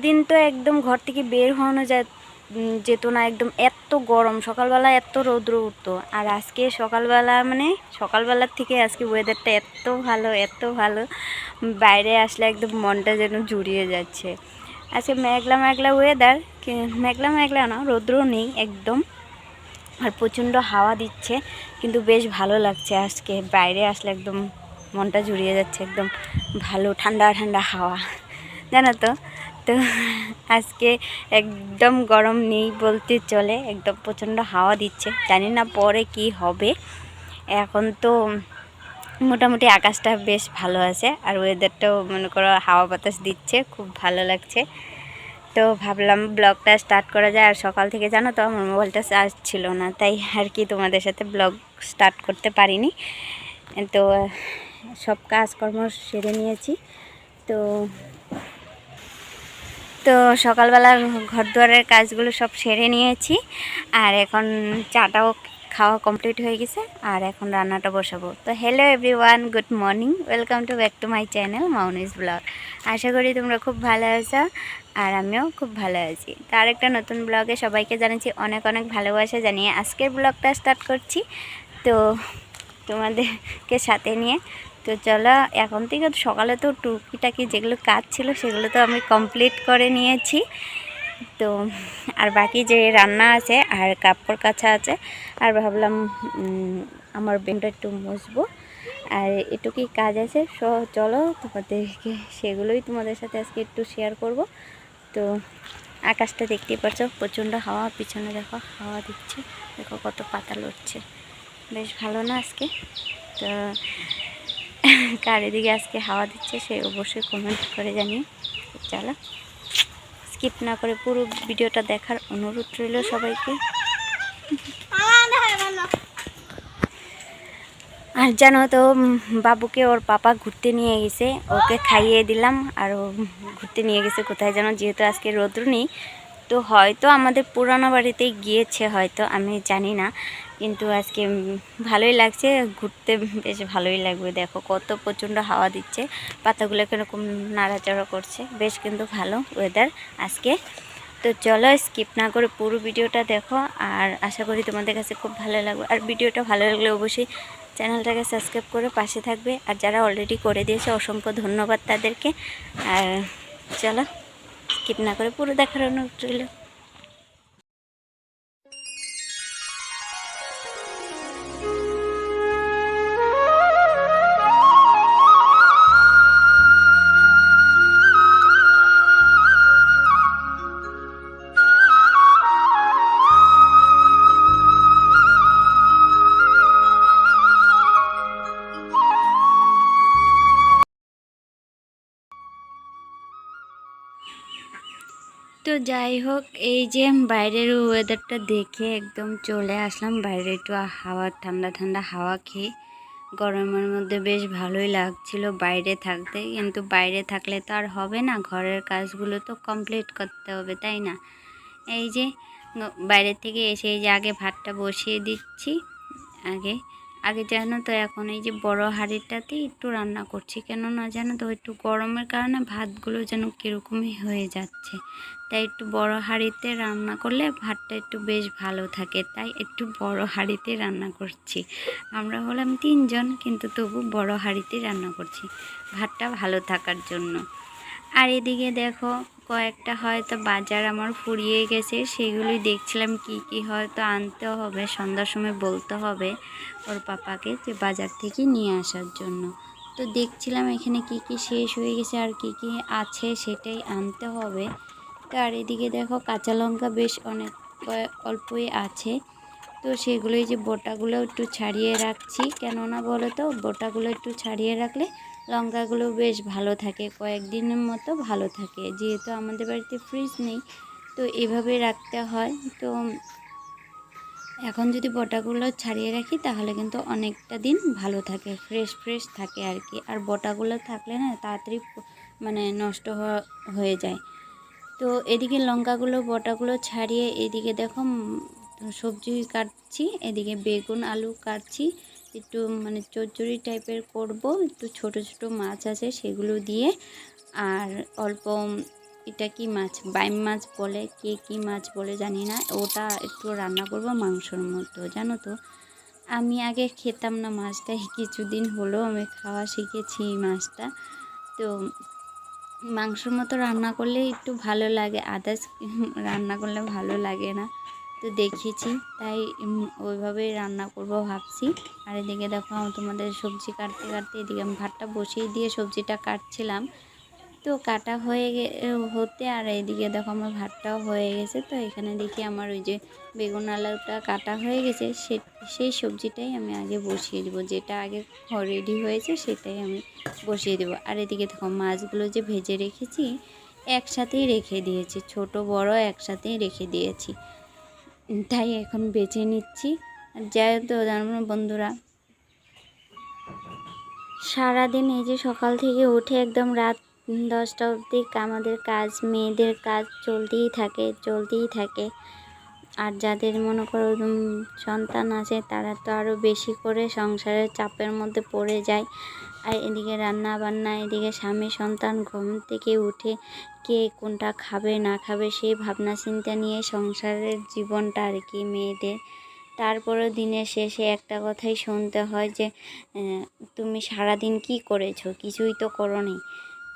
কয়েকদিন তো একদম ঘর থেকে বের হওয়ানো যায় যেত না, একদম এত গরম। সকালবেলা এত রৌদ্র উঠতো। আর আজকে সকালবেলা মানে সকালবেলার থেকে আজকে ওয়েদারটা এত ভালো এত ভালো। বাইরে আসলে একদম মনটা যেন জুড়িয়ে যাচ্ছে। আজকে মেঘলা মেঘলা ওয়েদার মেঘলা মেঘলা না, রৌদ্র নেই একদম। আর প্রচণ্ড হাওয়া দিচ্ছে, কিন্তু বেশ ভালো লাগছে আজকে। বাইরে আসলে একদম মনটা জুড়িয়ে যাচ্ছে, একদম ভালো, ঠান্ডা ঠান্ডা হাওয়া। জানো তো? তো আজকে একদম গরম নেই বলতে চলে, একদম প্রচণ্ড হাওয়া দিচ্ছে। জানি না পরে কি হবে। এখন তো মোটামুটি আকাশটা বেশ ভালো আছে আর ওয়েদারটাও মনে করো হাওয়া বাতাস দিচ্ছে, খুব ভালো লাগছে। তো ভাবলাম ব্লগটা স্টার্ট করা যায়। আর সকাল থেকে জানো তো আমার মোবাইলটা চার্জ ছিল না, তাই আর কি তোমাদের সাথে ব্লগ স্টার্ট করতে পারিনি। তো সব কাজকর্ম সেরে নিয়েছি। তো তো সকালবেলা ঘর দুয়ারের কাজগুলো সব সেরে নিয়েছি। আর এখন চাটাও খাওয়া কমপ্লিট হয়ে গেছে, আর এখন রান্নাটা বসাবো। তো hello everyone good morning welcome to back to my channel Maunis vlog আশা করি তোমরা খুব ভালো আছো, আর আমিও খুব ভালো আছি। তো আরেকটা নতুন ব্লগে সবাইকে জানাচ্ছি অনেক অনেক ভালোবাসা, জানিয়ে আজকের ব্লগটা স্টার্ট করছি। তো তোমাদেরকে সাথে নিয়ে তো চলো, এখন থেকে সকালে তো টুকিটাকি যেগুলো কাজ ছিল সেগুলো তো আমি কমপ্লিট করে নিয়েছি। তো আর বাকি যে রান্না আছে আর কাপড় কাছা আছে, আর ভাবলাম আমার বেনটা একটু মুছবো। আর এটুকুই কাজ আছে, সো, চলো তোমাদেরকে সেগুলোই তোমাদের সাথে আজকে একটু শেয়ার করব। তো আকাশটা দেখতেই পাচ্ছ, প্রচণ্ড হাওয়া, পিছনে দেখো হাওয়া দিচ্ছে, দেখো কত পাতা লড়ছে। বেশ ভালো না আজকে? তো কার এদিকে আজকে হাওয়া দিচ্ছে সে অবশ্যই কমেন্ট করে জানিয়ে তো চলো স্কিপ না করে পুরো ভিডিওটা দেখার অনুরোধ রইল সবাইকে। আর জানো তো বাবুকে ওর পাপা ঘুরতে নিয়ে গেছে, ওকে খাইয়ে দিলাম, আর ঘুরতে নিয়ে গেছে কোথায় যেন যেহেতু আজকে রৌদ্র নেই, তো হয়তো আমাদের পুরানো বাড়িতেই গিয়েছে হয়তো, আমি জানি না। কিন্তু আজকে ভালোই লাগছে। ঘুরতে বেশ ভালোই লাগবে। দেখো কত প্রচণ্ড হাওয়া দিচ্ছে। পাতাগুলো কীরকম নাড়াচাড়া করছে। বেশ কিন্তু ভালো ওয়েদার আজকে। তো চলো স্কিপ না করে পুরো ভিডিওটা দেখো। আর আশা করি তোমাদের কাছে খুব ভালো লাগবে। আর ভিডিওটা ভালো লাগলে অবশ্যই চ্যানেলটাকে সাবস্ক্রাইব করে পাশে থাকবে। আর যারা অলরেডি করে দিয়েছে, অসংখ্য ধন্যবাদ তাদেরকে। আর চলো স্কিপ না করে পুরো দেখার অনুরোধ যাই হোক, এই যে বাইরের ওয়েদারটা দেখে একদম চলে আসলাম। বাইরে একটু হাওয়া, ঠান্ডা ঠান্ডা হাওয়া খেয়ে গরমের মধ্যে বেশ ভালোই লাগছিল বাইরে থাকতে। কিন্তু বাইরে থাকলে তো আর হবে না, ঘরের কাজগুলো তো কমপ্লিট করতে হবে, তাই না? এই যে বাইরে থেকে এসে এই যে আগে ভাতটা বসিয়ে দিচ্ছি, আগে আগে জানো তো এখন এই যে বড় হাঁড়িটাতে একটু রান্না করছি। কেননা জানো তো একটু গরমের কারণে ভাতগুলো যেন কীরকমই হয়ে যাচ্ছে। তাই একটু বড় হাঁড়িতে রান্না করলে ভাতটা একটু বেশ ভালো থাকে। তাই একটু বড় হাঁড়িতে রান্না করছি। আমরা হলাম তিনজন, কিন্তু তবু বড় হাঁড়িতে রান্না করছি। ভাতটা ভালো থাকার জন্য। আর এদিকে দেখো, কয়েকটা হয়তো বাজার আমার ফুরিয়ে গেছে, সেগুলোই দেখছিলাম কি কি হয়তো আনতে হবে, সন্ধ্যার সময় বলতে হবে ওর পাপাকে যে বাজার থেকে নিয়ে আসার জন্য। তো দেখছিলাম এখানে কি কি শেষ হয়ে গেছে আর কি কি আছে সেটাই আনতে হবে। তো আর এদিকে দেখো, কাঁচা লঙ্কা বেশ অনেক অল্পই আছে। তো সেগুলোই যে বোটাগুলো একটু ছাড়িয়ে রাখছি, কেননা বলো তো, বোটাগুলো একটু ছাড়িয়ে রাখলে লঙ্কাগুলো বেশ ভালো থাকে, কয়েকদিনের মতো ভালো থাকে। যেহেতু আমাদের বাড়িতে ফ্রিজ নেই, তো এভাবে রাখতে হয়। তো এখন যদি বটাগুলো ছাড়িয়ে রাখি, তাহলে কিন্তু অনেকটা দিন ভালো থাকে ফ্রেশ ফ্রেশ থাকে আর কি। আর বটাগুলো থাকলে না, তাড়াতাড়ি মানে নষ্ট হয়ে যায়। তো এদিকে লঙ্কাগুলো, বটাগুলো ছাড়িয়ে এদিকে দেখো সবজি কাটছি, এদিকে বেগুন, আলু কাটছি। একটু মানে চচ্চড়ি টাইপের করব, একটু ছোট ছোট মাছ আছে সেগুলো দিয়ে। আর অল্প এটা কি মাছ? বাইম মাছ বলে, কে কি মাছ বলে জানি না। ওটা একটু রান্না করব মাংসর মতো জানো তো। আমি আগে খেতাম না মাছটা কিছুদিন হলো আমি খাওয়া শিখেছি মাছটা। তো মাংসর মতো রান্না করলে একটু ভালো লাগে, আদার্স রান্না করলে ভালো লাগে না। তো দেখেছি তাই উম, ওইভাবেই রান্না করব ভাবছি। আর এদিকে দেখো আমি তোমাদের সবজি কাটতে কাটতে এদিকে আমি ভাতটা বসিয়ে দিয়ে সবজিটা কাটছিলাম। তো কাটা হয়ে হতে আর এদিকে দেখো আমার ভাতটাও হয়ে গেছে। তো এখানে দেখি আমার ওই যে বেগুন আলুটা কাটা হয়ে গেছে সে সেই সবজিটাই আমি আগে বসিয়ে দিব। যেটা আগে রেডি হয়েছে সেটাই আমি বসিয়ে দেবো। আর এদিকে দেখো মাছগুলো যে ভেজে রেখেছি একসাথেই রেখে দিয়েছি। ছোট বড় একসাথেই রেখে দিয়েছি। তাই এখন বেছে নিচ্ছি। আর যাই তো, জানো বন্ধুরা, সারাদিন এই যে সকাল থেকে উঠে একদম রাত দশটা অবধি আমাদের কাজ, মেয়েদের কাজ চলতেই থাকে চলতেই থাকে। আর যাদের মনে করো সন্তান আছে, তারা তো আরও বেশি করে সংসারের চাপের মধ্যে পড়ে যায়। আর এদিকে রান্না বান্না, এদিকে স্বামী, সন্তান ঘুম থেকে উঠে কে কোনটা খাবে, না খাবে সেই ভাবনা চিন্তা নিয়ে সংসারের জীবনটা আর কি মেয়েদের। তারপরেও দিনের শেষে একটা কথাই শুনতে হয় যে তুমি সারাদিন কি করেছ? কিছুই তো করোনি।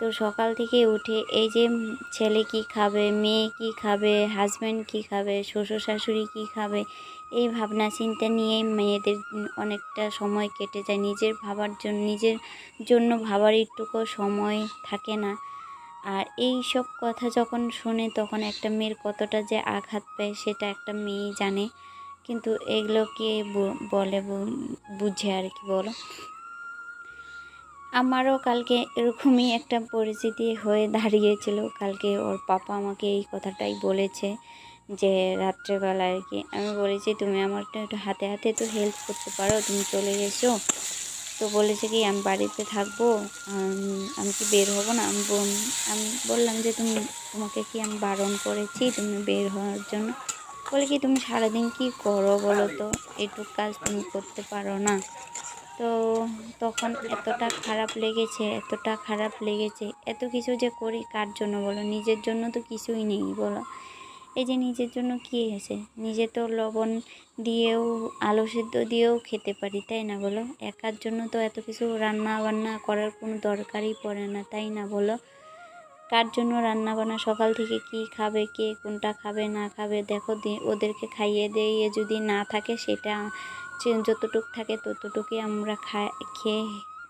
তো সকাল থেকে উঠে এই যে ছেলে কি খাবে, মেয়ে কি খাবে হাজব্যান্ড কি খাবে, শ্বশুর শাশুড়ি কি খাবে এই ভাবনা চিন্তা নিয়েই মেয়েদের অনেকটা সময় কেটে যায়। নিজের ভাবার জন্য নিজের জন্য ভাবার একটুকু সময় থাকে না। আর এই সব কথা যখন শোনে তখন একটা মেয়ের কতটা যে আঘাত পায় সেটা একটা মেয়েই জানে। কিন্তু এগুলোকে বলে বুঝে আর কি বলো? আমারও কালকে এরকমই একটা পরিস্থিতি হয়ে দাঁড়িয়েছিল। কালকে ওর পাপা আমাকে এই কথাটাই বলেছে। যে রাত্রেবেলা আর কি। আমি বলেছি, তুমি আমার একটু হাতে হাতে তো হেল্প করতে পারো, তুমি চলে গেছো। তো বলেছে কি, আমি বাড়িতে থাকব, আমি কি বের হব না? আমি আমি বললাম যে, তুমি, তোমাকে কি আমি বারণ করেছি তুমি বের হওয়ার জন্য? বলে কি, তুমি সারাদিন কি করো বলো তো? এটুক কাজ তুমি করতে পারো না। তো তখন এতটা খারাপ লেগেছে, এতটা খারাপ লেগেছে, এত কিছু যে করি কার জন্য বলো? নিজের জন্য তো কিছুই নেই বলো। এই যে নিজের জন্য কী হয়েছে? নিজে তো লবণ দিয়েও, আলু সেদ্ধ দিয়েও খেতে পারি, তাই না বলো? একার জন্য তো এত কিছু রান্না বান্না করার কোনো দরকারই পড়ে না, তাই না বলো? কার জন্য রান্না বান্না সকাল থেকে কি খাবে, কে কোনটা খাবে, না খাবে? দেখো ওদেরকে খাইয়ে দিয়ে যদি না থাকে, সেটা যতটুক থাকে ততটুকুই আমরা খাই খেয়ে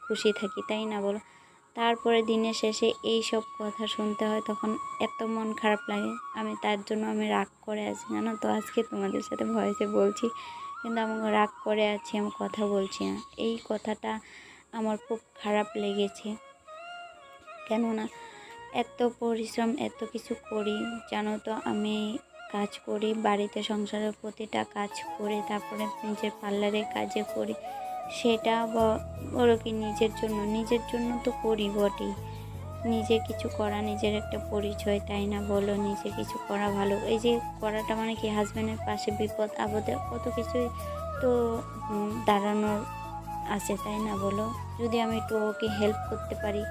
খুশি থাকি, তাই না বলো? তারপরে দিনের শেষে এই সব কথা শুনতে হয়, তখন এত মন খারাপ লাগে। আমি তার জন্য আমি রাগ করে আছি, জানো তো? আজকে তোমাদের সাথে ভয়েসে বলছি, কিন্তু আমি রাগ করে আছি, আমি কথা বলছি না। এই কথাটা আমার খুব খারাপ লেগেছে। কেননা এত পরিশ্রম, এত কিছু করি, জানো তো? আমি কাজ করি, বাড়িতে সংসারের প্রতিটা কাজ করে, তারপরে নিজের পার্লারে কাজে করি। সেটা ব- বলো কি নিজের জন্য নিজের জন্য তো করি বটেই। নিজে কিছু করা, নিজের একটা পরিচয়, তাই না বলো? নিজে কিছু করা ভালো। এই যে করাটা মানে কি? হাজব্যান্ডের পাশে বিপদ, আপদে কত কিছুই তো দাঁড়ানোর আছে, তাই না বলো? যদি আমি একটু ওকে হেল্প করতে পারি,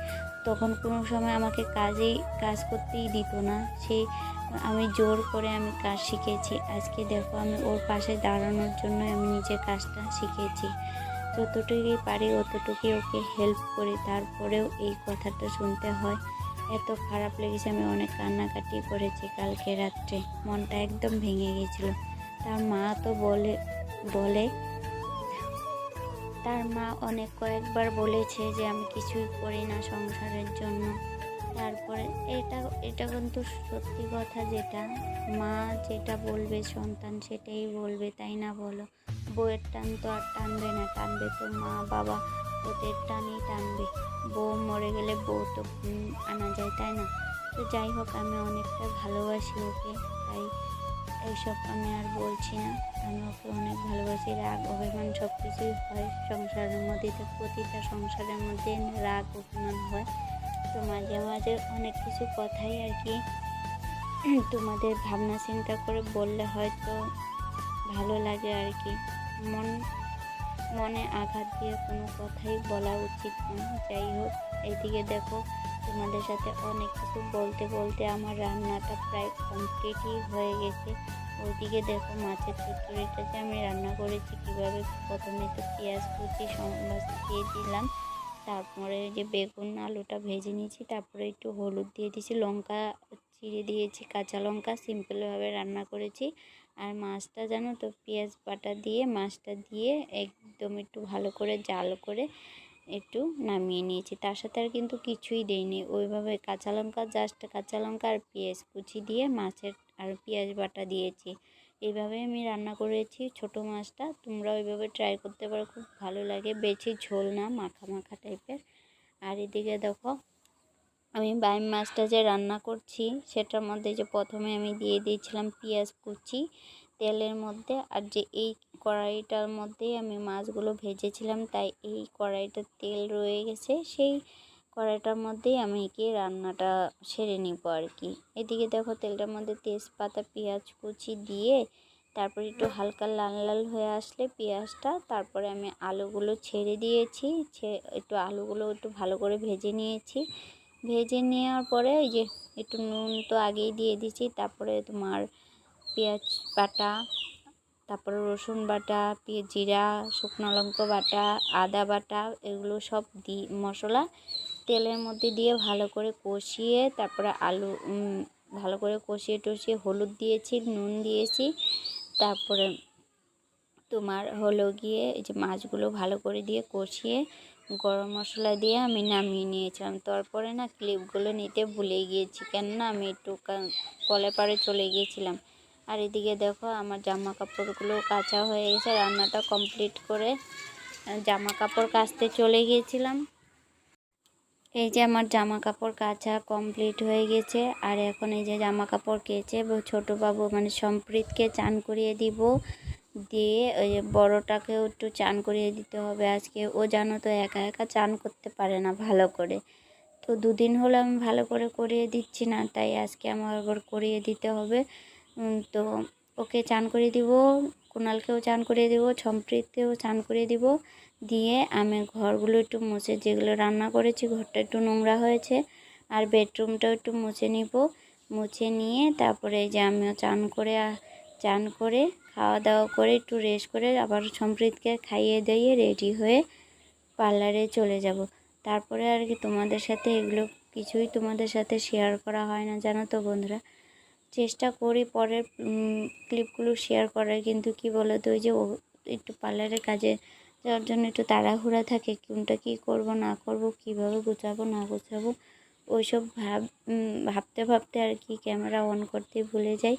তখন কোনো সময় আমাকে কাজেই, কাজ করতেই দিত না। সেই আমি জোর করে আমি কাজ শিখেছি। আজকে দেখো, আমি ওর পাশে দাঁড়ানোর জন্য আমি নিজের কাজটা শিখেছি। যতটুকুই পারি অতটুকুই ওকে হেল্প করি। তারপরেও এই কথাটা শুনতে হয়। এত খারাপ লেগেছে, আমি অনেক কান্নাকাটি করেছি কালকে রাত্রে। মনটা একদম ভেঙে গেছিল। তার মা তো বলে বলে, তার মা অনেক কয়েকবার বলেছে যে আমি কিছুই করি না সংসারের জন্য। তারপরে এটা এটা কিন্তু সত্যি কথা যেটা। মা যেটা বলবে, সন্তান সেটাই বলবে, তাই না বলো? বউয়ের টান তো আর টানবে না, টানবে তো মা বাবা, ওদের টানই টানবে। বউ মরে গেলে বউ তো আনা যায়, তাই না? তো যাই হোক, আমি অনেকটা ভালোবাসি ওকে, তাই এইসব আমি আর বলছি না। আমি ওকে অনেক ভালোবাসি, রাগ, অভিমান সব কিছুই হয় সংসারের মধ্যে, তো প্রতিটা সংসারের মধ্যে রাগ, অভিমান হয়। তো মাঝে মাঝে অনেক কিছু কথাই আর কি তোমাদের ভাবনা চিন্তা করে বললে হয়তো ভালো লাগে আর কি মন, মনে আঘাত দিয়ে কোনো কথাই বলা উচিত না। যাই হোক, এইদিকে দেখো, তোমাদের সাথে অনেক কিছু বলতে বলতে আমার রান্নাটা প্রায় কমপ্লিটই হয়ে গেছে। ওইদিকে দেখো মাছের চচ্চড়িটা যে আমি রান্না করেছি, কীভাবে প্রথমে তো পেঁয়াজ কুচি, সম্বাস দিয়ে দিলাম। তারপরে যে বেগুন, আলুটা ভেজে নিয়েছি, তারপরে একটু হলুদ দিয়ে দিয়েছি, লঙ্কা চিড়ে দিয়েছি, কাঁচা লঙ্কা সিম্পলভাবে রান্না করেছি। আর মাছটা জানো তো, পেঁয়াজ বাটা দিয়ে, মাছটা দিয়ে একদম একটু ভালো করে জাল করে একটু নামিয়ে নিয়েছি। তার সাথে আর কিন্তু কিছুই দেইনি। ওইভাবে কাঁচা লঙ্কা জাস্ট কাঁচা লঙ্কা আর পেঁয়াজ কুচি দিয়ে মাছের আর পেঁয়াজ বাটা দিয়েছি। এইভাবে আমি রান্না করেছি। ছোট মাছটা তোমরা ওইভাবে ট্রাই করতে পারো, খুব ভালো লাগে। বেশি ঝোল না, মাখা মাখা টাইপের আর এদিকে দেখো আমি বাইম মাছটা যে রান্না করছি, সেটার মধ্যে যে প্রথমে আমি দিয়ে দিয়েছিলাম পেঁয়াজ কুচি তেলের মধ্যে, আর যে এই কড়াইটার মধ্যেই আমি মাছগুলো ভেজেছিলাম, তাই এই কড়াইটার তেল রয়ে গেছে, সেই কড়াইটার মধ্যেই আমি কি রান্নাটা সেরে নিব আর কি। এদিকে দেখো তেলটার মধ্যে তেজপাতা, পেঁয়াজ কুচি দিয়ে, তারপরে একটু হালকা লাল লাল হয়ে আসলে পেঁয়াজটা, তারপরে আমি আলুগুলো ছেড়ে দিয়েছি, ছে, একটু আলুগুলো একটু ভালো করে ভেজে নিয়েছি ভেজে নেওয়ার পরে ওই যে একটু নুন তো আগেই দিয়ে দিয়েছি, তারপরে তোমার পেঁয়াজ বাটা, তারপরে রসুন বাটা জিরা, শুকনো লঙ্কা বাটা, আদা বাটা, এগুলো সব দি, মশলা তেলের মধ্যে দিয়ে ভালো করে কষিয়ে, তারপরে আলু ভালো করে কষিয়ে টষিয়ে হলুদ দিয়েছি, নুন দিয়েছি, তারপরে তোমার হলো গিয়ে এই যে মাছগুলো ভালো করে দিয়ে কষিয়ে গরম মশলা দিয়ে আমি নামিয়ে নিয়েছিলাম। তারপরে না ক্লিপগুলো নিতে ভুলে গিয়েছি। কেননা আমি একটু কলে পাড়ে চলে গিয়েছিলাম। আর এদিকে দেখো আমার জামা কাপড়গুলো কাঁচা হয়ে গেছে। রান্নাটা কমপ্লিট করে জামা কাপড় কাচতে চলে গিয়েছিলাম। এই যে আমার জামা কাপড় কাচা কমপ্লিট হয়ে গেছে। আর এখন এই যে জামা কাপড় কেচে ছোটো বাবু মানে সম্প্রীতকে চান করিয়ে দিব। দিয়ে ওই যে বড়োটাকেও একটু চান করিয়ে দিতে হবে আজকে। ও জানো তো একা একা চান করতে পারে না ভালো করে। তো দুদিন হলো আমি ভালো করে করিয়ে দিচ্ছি না, তাই আজকে আমার একবার করিয়ে দিতে হবে। তো ওকে চান করিয়ে দিব কুণালকেও চান করিয়ে দিব, সম্প্রীতকেও চান করিয়ে দিব। দিয়ে আমি ঘরগুলো একটু মুছে, যেগুলো রান্না করেছি, ঘরটা একটু নোংরা হয়েছে, আর বেডরুমটাও একটু মুছে নিব। মুছে নিয়ে তারপরে যে আমিও চান করে চান করে খাওয়া দাওয়া করে একটু রেস্ট করে আবার সম্প্রীতকে খাইয়ে দিয়ে রেডি হয়ে পার্লারে চলে যাব। তারপরে আর কি তোমাদের সাথে এগুলো কিছুই তোমাদের সাথে শেয়ার করা হয় না, জানো তো বন্ধুরা। চেষ্টা করি পরের ক্লিপগুলো শেয়ার করার, কিন্তু কি বলো তো ওই যে একটু পার্লারের কাজে যাওয়ার জন্য একটু তাড়াহুড়া থাকে, কোনটা কী করব, না করব, কীভাবে গুছাবো, না গুছাবো, ওইসব ভাব ভাবতে ভাবতে আর কি ক্যামেরা অন করতে ভুলে যাই।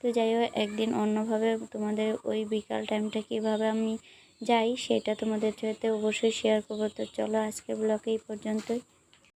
তো যাই হোক, একদিন অন্যভাবে তোমাদের ওই বিকাল টাইমটা কীভাবে আমি যাই, সেটা তোমাদের সাথে অবশ্যই শেয়ার করব। তো চলো আজকে ব্লগে এই পর্যন্তই।